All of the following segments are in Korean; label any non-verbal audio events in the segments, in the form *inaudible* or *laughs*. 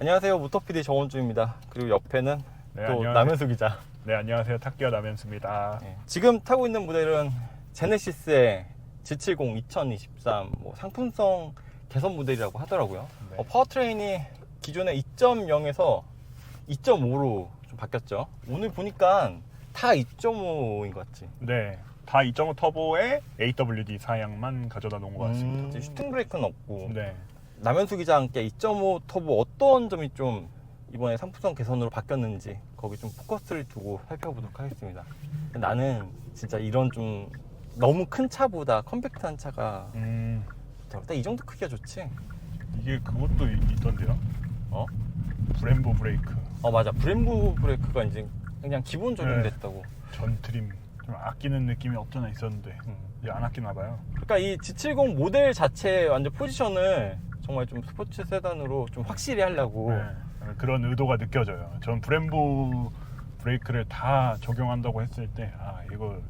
안녕하세요 모터PD 정원주입니다. 그리고 옆에는 네, 또 안녕하세요. 남현수 기자. 네 안녕하세요 탁기어 남현수입니다. 네. 지금 타고 있는 모델은 제네시스의 G70 2023 뭐 상품성 개선 모델이라고 하더라고요. 네. 어, 파워트레인이 기존에 2.0에서 2.5로 좀 바뀌었죠. 오늘 보니까 다 2.5인 것 같지. 네. 다 2.5 터보에 AWD 사양만 가져다 놓은 것 같습니다. 음, 슈팅 브레이크는 없고 네. 남현수 기자와 함께 2.5 터보 어떤 점이 좀 이번에 상품성 개선으로 바뀌었는지 거기 좀 포커스를 두고 살펴보도록 하겠습니다. 나는 진짜 이런 좀 너무 큰 차보다 컴팩트한 차가 음, 딱 이 정도 크기가 좋지. 이게 그것도 이- 있던데요. 어? 브렘보 브레이크 어 맞아 브렘보 브레이크가 이제 그냥 기본 적용됐다고. 전 트림 좀 아끼는 느낌이 없잖아 있었는데 음. 이제 안 아끼나 봐요. 그러니까 이 G70 모델 자체 완전 포지션을 정말 좀 스포츠 세단으로 좀 확실히 하려고. 네. 그런 의도가 느껴져요. 전 브렘보 브레이크를 다 적용한다고 했을 때 아 이거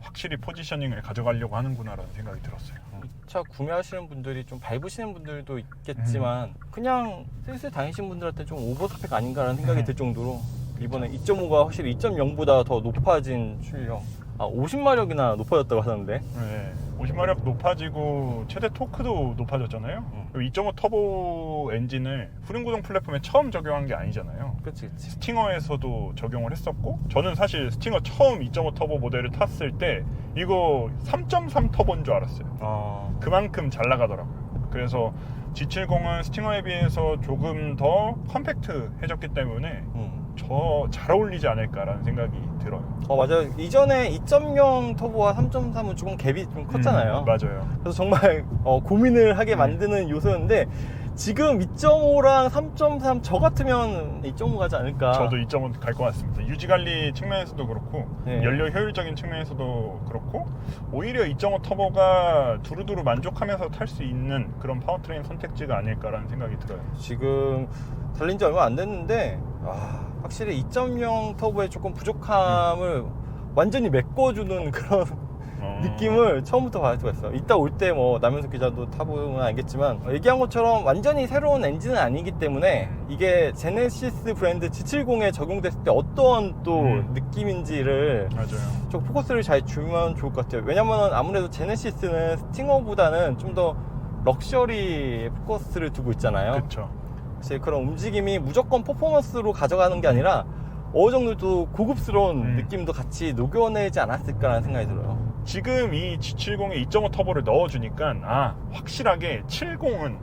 확실히 포지셔닝을 가져가려고 하는구나라는 생각이 들었어요. 이 차 구매하시는 분들이 좀 밟으시는 분들도 있겠지만 그냥 슬슬 다니시는 분들한테 좀 오버스펙 아닌가라는 생각이 음. 들 정도로 이번에 2.5가 확실히 2.0보다 더 높아진 출력 아 50마력이나 높아졌다고 하던데 네, 50마력 높아지고 최대 토크도 높아졌잖아요. 음. 2.5 터보 엔진을 후륜 구동 플랫폼에 처음 적용한 게 아니잖아요. 그치 그치 스팅어에서도 적용을 했었고 저는 사실 스팅어 처음 2.5 터보 모델을 탔을 때 이거 3.3 터보인 줄 알았어요. 어, 그만큼 잘 나가더라고요. 그래서 G70은 스팅어에 비해서 조금 더 컴팩트해졌기 때문에 음. 저 잘 어울리지 않을까라는 생각이 들어요. 어 맞아요 이전에 2.0 터보와 3.3은 조금 갭이 좀 컸잖아요 음, 맞아요. 그래서 정말 어, 고민을 하게 음. 만드는 요소였는데 지금 2.5랑 3.3 저 같으면 2.5 가지 않을까 저도 2.5 갈 것 같습니다. 유지 관리 측면에서도 그렇고 네. 연료 효율적인 측면에서도 그렇고 오히려 2.5 터보가 두루두루 만족하면서 탈 수 있는 그런 파워트레인 선택지가 아닐까라는 생각이 들어요. 지금 달린 지 얼마 안 됐는데 아, 확실히 2.0 터보의 조금 부족함을 완전히 메꿔주는 *laughs* 그런 어, 느낌을 처음부터 받을 수가 있어요. 이따 올 때 뭐 남현석 기자도 타보면 알겠지만 얘기한 것처럼 완전히 새로운 엔진은 아니기 때문에 이게 제네시스 브랜드 G70에 적용됐을 때 어떤 또 음. 느낌인지를 맞아요. 좀 포커스를 잘 주면 좋을 것 같아요. 왜냐면 아무래도 제네시스는 스팅어보다는 좀 더 럭셔리 포커스를 두고 있잖아요. 그렇죠. 사실 그런 움직임이 무조건 퍼포먼스로 가져가는 게 아니라 어느 정도 또 고급스러운 음. 느낌도 같이 녹여내지 않았을까라는 생각이 들어요. 지금 이 G70에 2.5 터보를 넣어주니까 아 확실하게 70은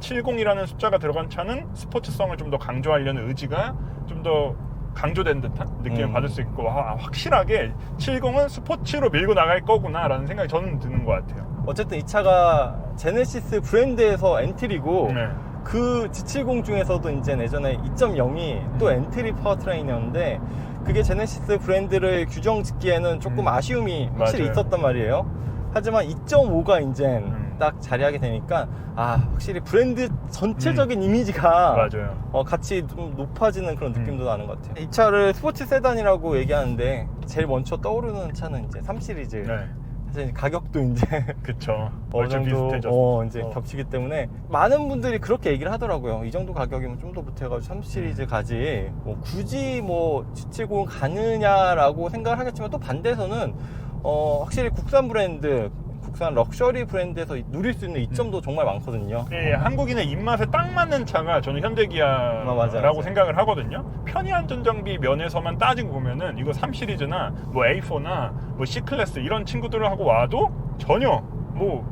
70이라는 숫자가 들어간 차는 스포츠성을 좀 더 강조하려는 의지가 좀 더 강조된 듯한 느낌을 음. 받을 수 있고 아, 확실하게 70은 스포츠로 밀고 나갈 거구나라는 생각이 저는 드는 것 같아요. 어쨌든 이 차가 제네시스 브랜드에서 엔트리고 네. 그 G70 중에서도 이제 예전에 2.0이 또 엔트리 파워트레인이었는데 그게 제네시스 브랜드를 규정 짓기에는 조금 음. 아쉬움이 확실히 맞아요. 있었단 말이에요. 하지만 2.5가 이제 음. 딱 자리하게 되니까 아 확실히 브랜드 전체적인 이미지가 음. 맞아요. 어, 같이 좀 높아지는 그런 느낌도 음. 나는 것 같아요. 이 차를 스포츠 세단이라고 얘기하는데 제일 먼저 떠오르는 차는 이제 3 시리즈. 네. 사실 가격도 이제 *laughs* 그쵸. 어느 얼추 정도 비슷해졌어. 어, 이제 어. 겹치기 때문에 많은 분들이 그렇게 얘기를 하더라고요. 이 정도 가격이면 좀더 보태가지고 3 시리즈 음. 가지. 뭐 굳이 뭐 G70 가느냐라고 생각을 하겠지만 또 반대에서는 어, 확실히 국산 브랜드, 국산 럭셔리 브랜드에서 누릴 수 있는 이점도 정말 많거든요. 예, 한국인의 입맛에 딱 맞는 차가 저는 아, 현대기아라고 맞아, 맞아. 생각을 하거든요. 편의 안전 장비 면에서만 따지고 보면은 이거 3 시리즈나 뭐 A4나 뭐 C 클래스 이런 친구들을 하고 와도 전혀 뭐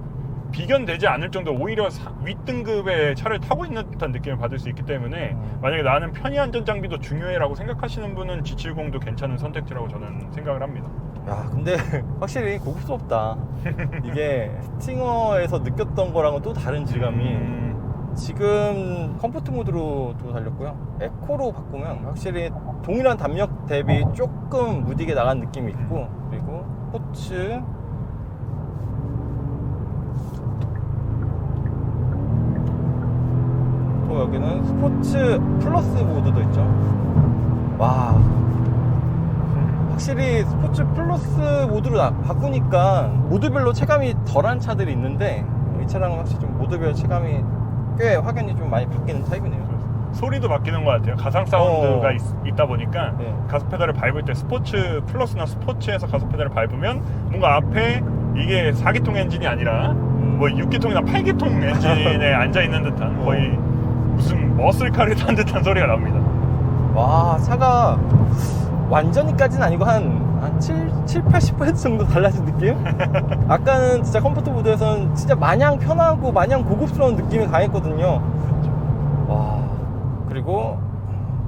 비견되지 않을 정도 오히려 사- 윗등급의 차를 타고 있는 듯한 느낌을 받을 수 있기 때문에 음. 만약에 나는 편의 안전 장비도 중요해라고 생각하시는 분은 G70도 괜찮은 선택지라고 저는 생각을 합니다. 야, 근데 *laughs* 확실히 고급스럽다. 이게 스팅어에서 느꼈던 거랑은 또 다른 질감이. 음, 지금 컴포트 모드로 또 달렸고요. 에코로 바꾸면 확실히 동일한 담력 대비 조금 무디게 나간 느낌이 있고 그리고 스포츠 또 여기는 스포츠 플러스 모드도 있죠. 와 확실히 스포츠 플러스 모드로 나- 바꾸니까 모드별로 체감이 덜한 차들이 있는데 이 차량은 확실히 좀 모드별 체감이 꽤 확연히 좀 많이 바뀌는 타입이네요. 소리도 바뀌는 것 같아요. 가상 사운드가 어. 있, 다 보니까 네. 가속 페달을 밟을 때 스포츠 플러스나 스포츠에서 가속 페달을 밟으면 뭔가 앞에 이게 4기통 엔진이 아니라 음. 뭐 6기통이나 8기통 엔진에 *laughs* 앉아 있는 듯한 거의 무슨 머슬카를 탄 듯한 소리가 납니다. 와 차가 완전히까지는 아니고 한, 한 7, 7, 80% 정도 달라진 느낌? *laughs* 아까는 진짜 컴포트 모드에서는 진짜 마냥 편하고 마냥 고급스러운 느낌이 강했거든요 와 그리고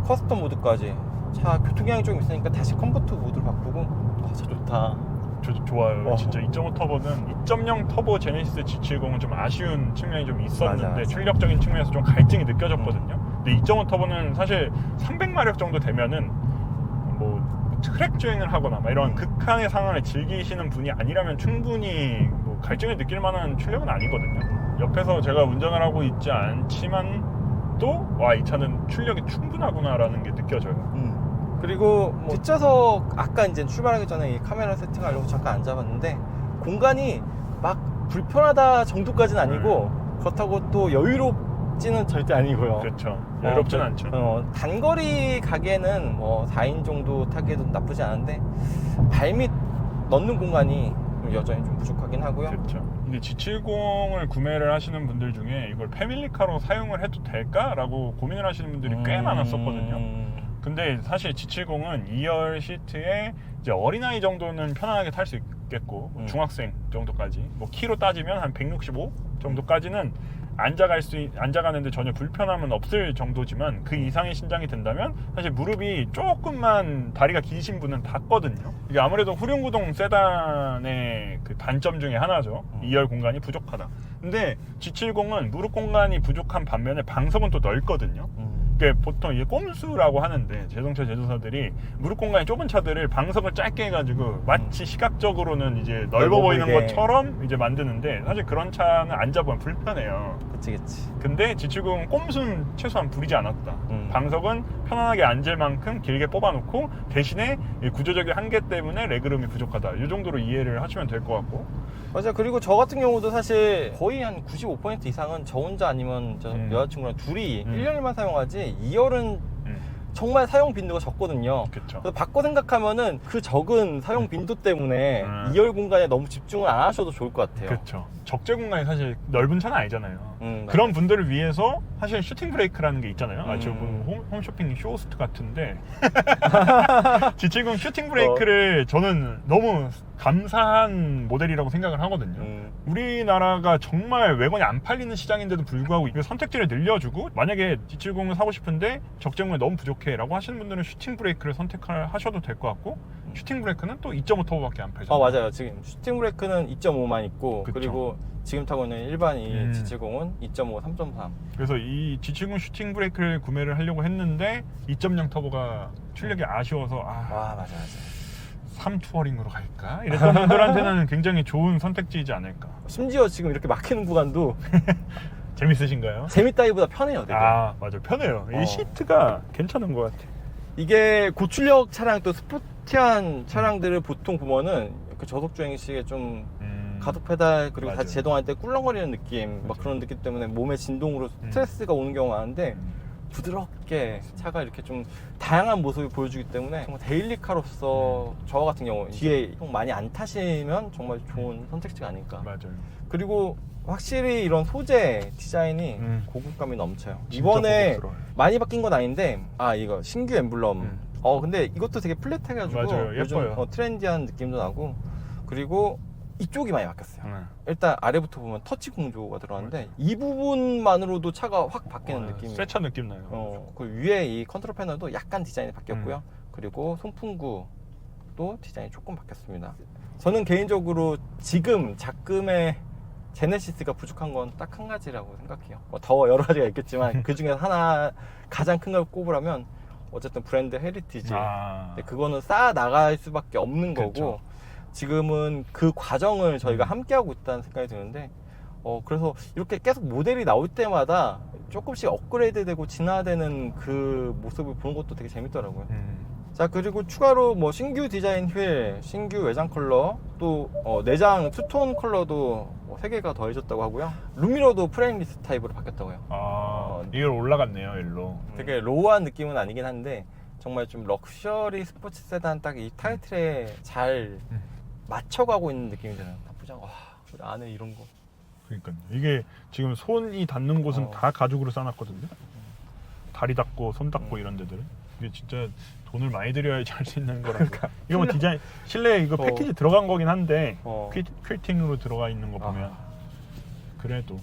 커스텀 모드까지 차 교통량이 좀 있으니까 다시 컴포트 모드로 바꾸고 와, 차 좋다 저 좋아요. 어. 진짜 2.5 터보는 2.0 터보 제네시스 G70은 좀 아쉬운 측면이 좀 있었는데 맞아, 맞아. 출력적인 측면에서 좀 갈증이 느껴졌거든요. 근데 2.5 터보는 사실 300마력 정도 되면은 뭐 트랙 주행을 하거나 막 이런 음. 극한의 상황을 즐기시는 분이 아니라면 충분히 뭐 갈증을 느낄 만한 출력은 아니거든요. 옆에서 제가 운전을 하고 있지 않지만 또 와 이 차는 출력이 충분하구나라는 게 느껴져요. 음. 그리고 뭐 뒷좌석 아까 이제 출발하기 전에 이 카메라 세팅하려고 잠깐 앉아봤는데 공간이 막 불편하다 정도까지는 아니고 그렇다고 또 여유롭 지는 절대 아니고요. 그렇죠. 여롭진 어, 그- 않죠. 어, 단거리 가기에는 뭐 4인 정도 타기에도 나쁘지 않은데 발밑 넣는 공간이 좀 여전히 좀 부족하긴 하고요. 그렇죠. 근데 G70을 구매를 하시는 분들 중에 이걸 패밀리카로 사용을 해도 될까라고 고민을 하시는 분들이 꽤 음, 많았었거든요. 근데 사실 G70은 2열 시트에 이제 어린아이 정도는 편안하게 탈 수 있겠고 음. 중학생 정도까지 뭐 키로 따지면 한 165 정도까지는 앉아갈 수 있- 앉아가는데 전혀 불편함은 없을 정도지만 그 이상의 신장이 된다면 사실 무릎이 조금만 다리가 기신 분은 닿거든요. 이게 아무래도 후륜구동 세단의 그 단점 중에 하나죠. 음. 2열 공간이 부족하다. 근데 G70은 무릎 공간이 부족한 반면에 방석은 또 넓거든요. 음. 보통 이게 꼼수라고 하는데 자동차 제조사들이 무릎 공간이 좁은 차들을 방석을 짧게 해가지고 마치 시각적으로는 이제 넓어 넓어 보이는 보이게. 것처럼 이제 만드는데 사실 그런 차는 앉아보면 불편해요. 그치 그치. 근데 G70은 꼼수는 최소한 부리지 않았다. 음. 방석은 편안하게 앉을 만큼 길게 뽑아놓고 대신에 이 구조적인 한계 때문에 레그룸이 부족하다. 이 정도로 이해를 하시면 될 것 같고 맞아. 그리고 저 같은 경우도 사실 거의 한 95% 이상은 저 혼자 아니면 저 음. 여자친구랑 둘이 음. 1년만 사용하지 2열은 음, 정말 사용 빈도가 적거든요. 그렇죠. 그래서 바꿔 생각하면은 그 적은 사용 빈도 때문에 음. 2열 공간에 너무 집중을 안 하셔도 좋을 것 같아요. 그렇죠. 적재 공간이 사실 넓은 차는 아니잖아요. 음, 그런 분들을 위해서 사실 슈팅 브레이크라는 게 있잖아요. 아, 음. 저 뭐, 홈, 홈쇼핑 쇼호스트 같은데 *laughs* G70 슈팅 브레이크를 저는 너무 감사한 모델이라고 생각을 하거든요. 음, 우리나라가 정말 외관이 안 팔리는 시장인데도 불구하고 이 선택지를 늘려주고 만약에 G70을 사고 싶은데 적재공이 너무 부족해라고 하시는 분들은 슈팅 브레이크를 선택하셔도 될 것 같고 슈팅 브레이크는 또 2.5 터보밖에 안 팔잖아요. 어 맞아요. 지금 슈팅 브레이크는 2.5만 있고 그쵸. 그리고 지금 타고 있는 일반 이 음. G70은 2.5, 3.3. 그래서 이 G70 슈팅 브레이크를 구매를 하려고 했는데 2.0 터보가 출력이 아쉬워서 아, 와 맞아 맞아. 3 투어링으로 갈까? 이랬던 분들한테는 *laughs* 굉장히 좋은 선택지이지 않을까. 심지어 지금 이렇게 막히는 구간도 *laughs* 재밌으신가요? 재밌다기보다 편해요. 되게. 아 맞아 편해요. 어. 이 시트가 괜찮은 것 같아. 이게 고출력 차량 또 스포 티한 차량들을 보통 보면은 그 저속 주행 시에 좀 음, 가속 페달 그리고 맞아요. 다시 제동할 때 꿀렁거리는 느낌 막 맞아요. 그런 느낌 때문에 몸의 진동으로 음. 스트레스가 오는 경우가 많은데 음, 부드럽게 차가 이렇게 좀 다양한 모습을 보여주기 때문에 정말 데일리카로서 음. 저 같은 경우 뒤에 좀 많이 안 타시면 정말 좋은 선택지가 아닐까 맞아요. 그리고 확실히 이런 소재 디자인이 음. 고급감이 넘쳐요 진짜 이번에 고급스러워요. 많이 바뀐 건 아닌데 아 이거 신규 엠블럼 음. 어 근데 이것도 되게 플랫해가지고 맞아요. 예뻐요. 어, 트렌디한 느낌도 나고 그리고 이쪽이 많이 바뀌었어요 음. 일단 아래부터 보면 터치 공조가 들어갔는데 이 부분만으로도 차가 확 바뀌는 와, 느낌이 새차 느낌 나요. 어, 그 위에 이 컨트롤 패널도 약간 디자인이 바뀌었고요. 음. 그리고 송풍구도 디자인이 조금 바뀌었습니다. 저는 개인적으로 지금 작금의 제네시스가 부족한 건 딱 한 가지라고 생각해요. 뭐 더 여러 가지가 있겠지만 *laughs* 그 중에 하나 가장 큰 걸 꼽으라면 어쨌든 브랜드 헤리티지. 아, 근데 그거는 쌓아 나갈 수밖에 없는 거고 그쵸. 지금은 그 과정을 저희가 음. 함께 하고 있다는 생각이 드는데 어 그래서 이렇게 계속 모델이 나올 때마다 조금씩 업그레이드되고 진화되는 그 모습을 보는 것도 되게 재밌더라고요. 음. 자 그리고 추가로 뭐 신규 디자인 휠, 신규 외장 컬러, 또 어, 내장 투톤 컬러도 뭐 3개가 더해졌다고 하고요. 루미러도 프레임리스 타입으로 바뀌었다고요. 아 이걸 올라갔네요 일로. 되게 로우한 느낌은 아니긴 한데 정말 좀 럭셔리 스포츠 세단 딱 이 타이틀에 잘 음. 맞춰가고 있는 느낌이 드네요. 나쁘지 않아. 와, 우리 안에 이런 거. 그러니까 이게 지금 손이 닿는 곳은 어. 다 가죽으로 싸놨거든요. 다리 닿고 손 닿고 음. 이런 데들은 이게 진짜 돈을 많이 들여야지 할 수 있는 거라. 이거 뭐 디자인 실내 이거 어. 패키지 들어간 거긴 한데 어. 퀼, 퀼팅으로 들어가 있는 거 보면 아. 그래도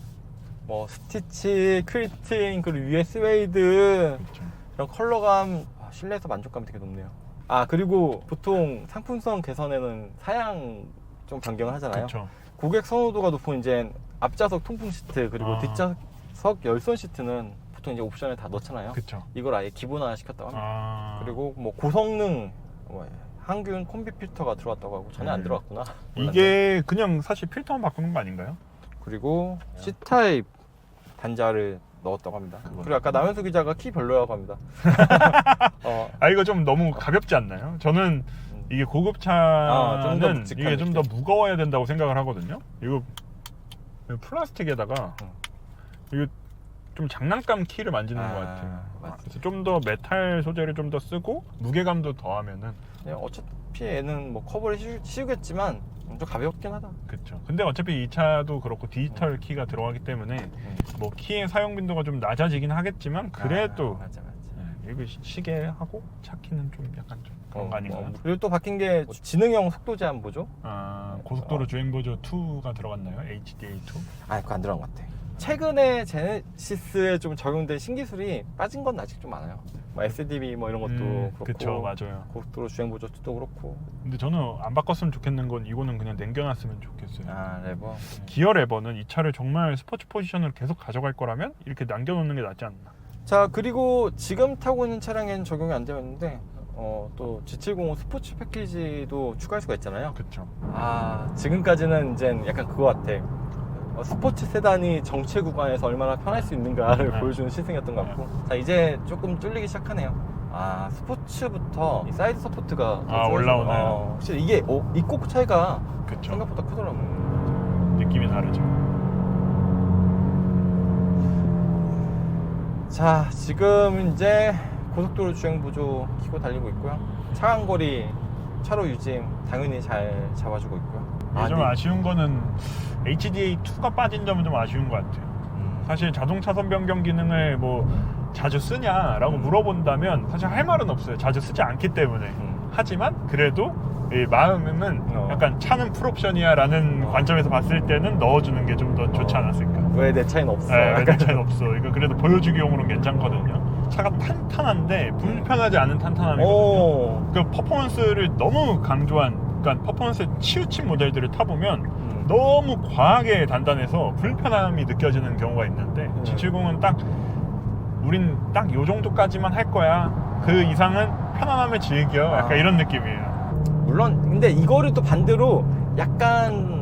뭐 스티치, 퀼팅, 그리고 위에 스웨이드 그렇죠. 이런 컬러감 아, 실내에서 만족감이 되게 높네요. 아 그리고 보통 상품성 개선에는 사양 좀 변경을 하잖아요. 그렇죠. 고객 선호도가 높은 이제 앞좌석 통풍 시트 그리고 아. 뒷좌석 열선 시트는 보통 이제 옵션에 다 넣잖아요. 그렇죠. 이걸 아예 기본화 시켰다고 합니다. 아 그리고 뭐 고성능 뭐 항균 콤비 필터가 들어왔다고 하고 전혀 안 음. 들어왔구나. 이게 그냥 사실 필터만 바꾸는 거 아닌가요? 그리고 C 타입 단자를 넣었다고 합니다. 그리고 아까 남현수 기자가 키 별로라고 합니다. *laughs* 어, 아 이거 좀 너무 가볍지 않나요? 저는 음. 이게 아, 고급차는 좀더 묵직한 이게 좀 더 느낌. 무거워야 된다고 생각을 하거든요. 이거, 이거 플라스틱에다가 음. 이거 좀 장난감 키를 만지는 아, 것 같아요. 그래서 좀더 메탈 소재를 좀 더 쓰고 무게감도 더하면은 그냥 어차피 얘는 뭐 커버를 씌우, 씌우겠지만 좀 가볍긴 하다. 그렇죠. 근데 어차피 이 차도 그렇고 디지털 키가 들어가기 때문에 음. 뭐 키의 사용 빈도가 좀 낮아지긴 하겠지만 그래도 아, 맞아 맞아. 네, 이거 시- 시계하고 차 키는 좀 약간 좀 그런 거 어, 아닌가요? 뭐, 그리고 또 바뀐 게 지능형 속도 제한 보조? 아, 고속도로 어. 주행 보조 2가 들어갔나요? HDA 2? 아, 그거 안 들어간 것 같아. 최근에 제네시스에 좀 적용된 신기술이 빠진 건 아직 좀 많아요. 뭐 SDB 뭐 이런 것도 그렇고. 그쵸 맞아요. 고속도로 주행 보조도 그렇고. 근데 저는 안 바꿨으면 좋겠는 건 이거는 그냥 남겨놨으면 좋겠어요. 아, 레버. 기어 레버는 이 차를 정말 스포츠 포지션으로 계속 가져갈 거라면 이렇게 남겨놓는 게 낫지 않나. 자, 그리고 지금 타고 있는 차량에는 적용이 안 되어 있는데 어, 또 G705 스포츠 패키지도 추가할 수가 있잖아요. 그쵸. 아, 지금까지는 이제 약간 그거 같아. 어, 스포츠 세단이 정체 구간에서 얼마나 편할 수 있는가를 네. 보여주는 시승이었던 것 같고. 자, 이제 조금 뚫리기 시작하네요. 아, 스포츠부터 이 사이드 서포트가 더 아, 올라오나요? 어, 확실히 이게 어, 입고 차이가 그쵸. 생각보다 크더라고. 느낌이 다르죠. 자, 지금 이제 고속도로 주행 보조 키고 달리고 있고요. 차간 거리, 차로 유지 당연히 잘 잡아주고 있고요. 이게 좀 네. 아쉬운 거는 HDA 2가 빠진 점은 좀 아쉬운 것 같아요. 음. 사실 자동 차 선 변경 기능을 뭐 자주 쓰냐라고 음. 물어본다면 사실 할 말은 없어요. 자주 쓰지 않기 때문에. 음. 하지만 그래도 이 마음은 어. 약간 차는 풀옵션이야라는 어. 관점에서 봤을 때는 넣어주는 게 좀 더 좋지 어. 않았을까. 왜 내 차이는 없어? 네, 약간 차이는 없어. 이거 그래도 보여주기용으로는 괜찮거든요. 차가 탄탄한데 불편하지 않은 탄탄함이거든요. 오. 그 퍼포먼스를 너무 강조한, 그러니까 퍼포먼스에 치우친 모델들을 타보면 음. 너무 과하게 단단해서 불편함이 느껴지는 경우가 있는데 음. G70은 딱 우린 딱 요 정도까지만 할 거야. 그 이상은 편안함을 즐겨. 약간 아. 이런 느낌이에요. 물론 근데 이거를 또 반대로 약간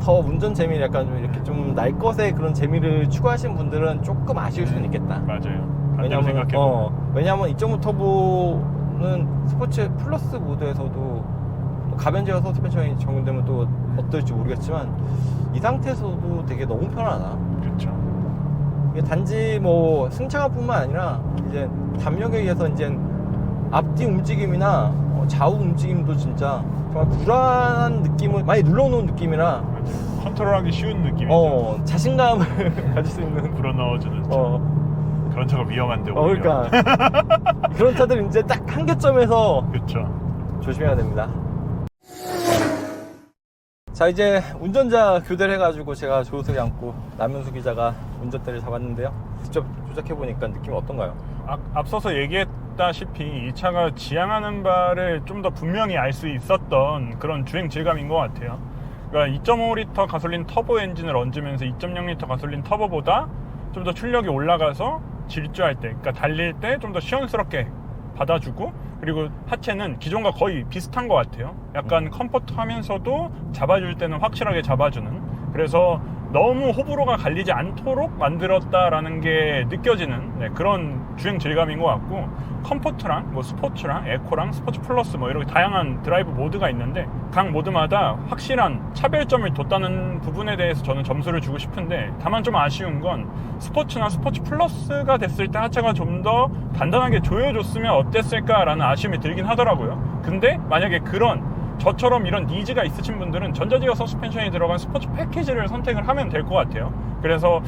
더 운전 재미를 약간 좀 이렇게 좀 날 것의 그런 재미를 추구하시는 분들은 조금 아쉬울 수는 있겠다. 맞아요. 왜냐면 어, 왜냐면 2.5 터보는 스포츠 플러스 모드에서도 또 가변 제어 서스펜션이 적용되면 또 어떨지 모르겠지만 이 상태에서도 되게 너무 편하다. 그렇죠. 이게 단지 뭐 승차감뿐만 아니라 이제 담력에 의해서 이제 앞뒤 움직임이나 어, 좌우 움직임도 진짜 정말 불안한 느낌을 많이 눌러놓은 느낌이라. 컨트롤하기 쉬운 느낌이죠. 어 자신감을 *laughs* 가질 수 있는 불어 넣어주는 차. 어, 그런 차가 위험한데 어 오히려. 그러니까 *laughs* 그런 차들 이제 딱 한계점에서 그렇죠. 조심해야 됩니다. 자 이제 운전자 교대를 해가지고 제가 조수를 안고 남현수 기자가 운전대를 잡았는데요. 직접 조작해 보니까 느낌이 어떤가요? 아, 앞서서 얘기했다시피 이 차가 지향하는 바를 좀 더 분명히 알 수 있었던 그런 주행 질감인 것 같아요. 그러니까 2.5리터 가솔린 터보 엔진을 얹으면서 2.0리터 가솔린 터보보다 좀 더 출력이 올라가서 질주할 때, 그러니까 달릴 때 좀 더 시원스럽게 받아주고 그리고 하체는 기존과 거의 비슷한 것 같아요. 약간 컴포트하면서도 잡아줄 때는 확실하게 잡아주는. 그래서 너무 호불호가 갈리지 않도록 만들었다라는 게 느껴지는 네, 그런 주행 질감인 것 같고 컴포트랑 뭐 스포츠랑 에코랑 스포츠 플러스 뭐 이렇게 다양한 드라이브 모드가 있는데 각 모드마다 확실한 차별점을 뒀다는 부분에 대해서 저는 점수를 주고 싶은데 다만 좀 아쉬운 건 스포츠나 스포츠 플러스가 됐을 때 하체가 좀 더 단단하게 조여줬으면 어땠을까라는 아쉬움이 들긴 하더라고요. 근데 만약에 그런 저처럼 이런 니즈가 있으신 분들은 전자제어 서스펜션이 들어간 스포츠 패키지를 선택을 하면 될 것 같아요. 그래서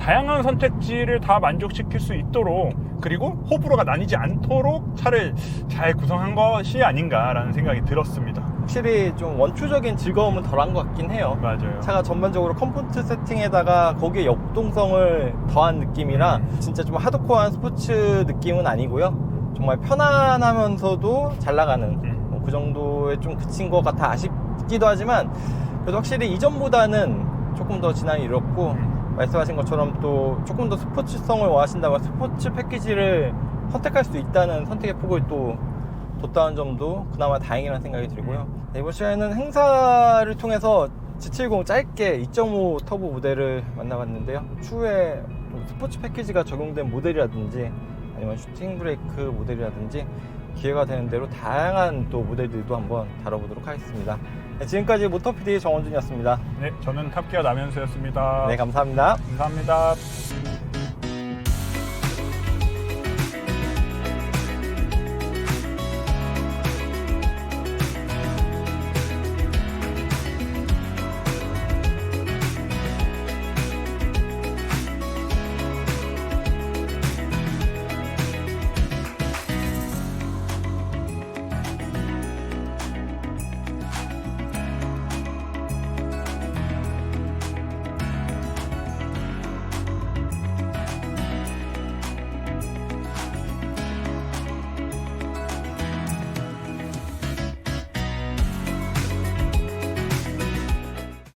다양한 선택지를 다 만족시킬 수 있도록 그리고 호불호가 나뉘지 않도록 차를 잘 구성한 것이 아닌가라는 생각이 들었습니다. 확실히 좀 원초적인 즐거움은 덜한 것 같긴 해요. 맞아요. 차가 전반적으로 컴포트 세팅에다가 거기에 역동성을 더한 느낌이라 진짜 좀 하드코어한 스포츠 느낌은 아니고요. 정말 편안하면서도 잘 나가는 음. 뭐 그 정도에 좀 그친 것 같아 아쉽기도 하지만 그래도 확실히 이전보다는 조금 더 진화를 이뤘고 음. 말씀하신 것처럼 또 조금 더 스포츠성을 원하신다고 스포츠 패키지를 선택할 수 있다는 선택의 폭을 또 뒀다는 점도 그나마 다행이라는 생각이 들고요. 네, 이번 시간에는 행사를 통해서 G70 짧게 2.5 터보 모델을 만나봤는데요. 추후에 좀 스포츠 패키지가 적용된 모델이라든지 아니면 슈팅 브레이크 모델이라든지 기회가 되는 대로 다양한 또 모델들도 한번 다뤄보도록 하겠습니다. 네, 지금까지 모터PD 정원준이었습니다. 네, 저는 탑기어 남현수였습니다. 네, 감사합니다. 감사합니다.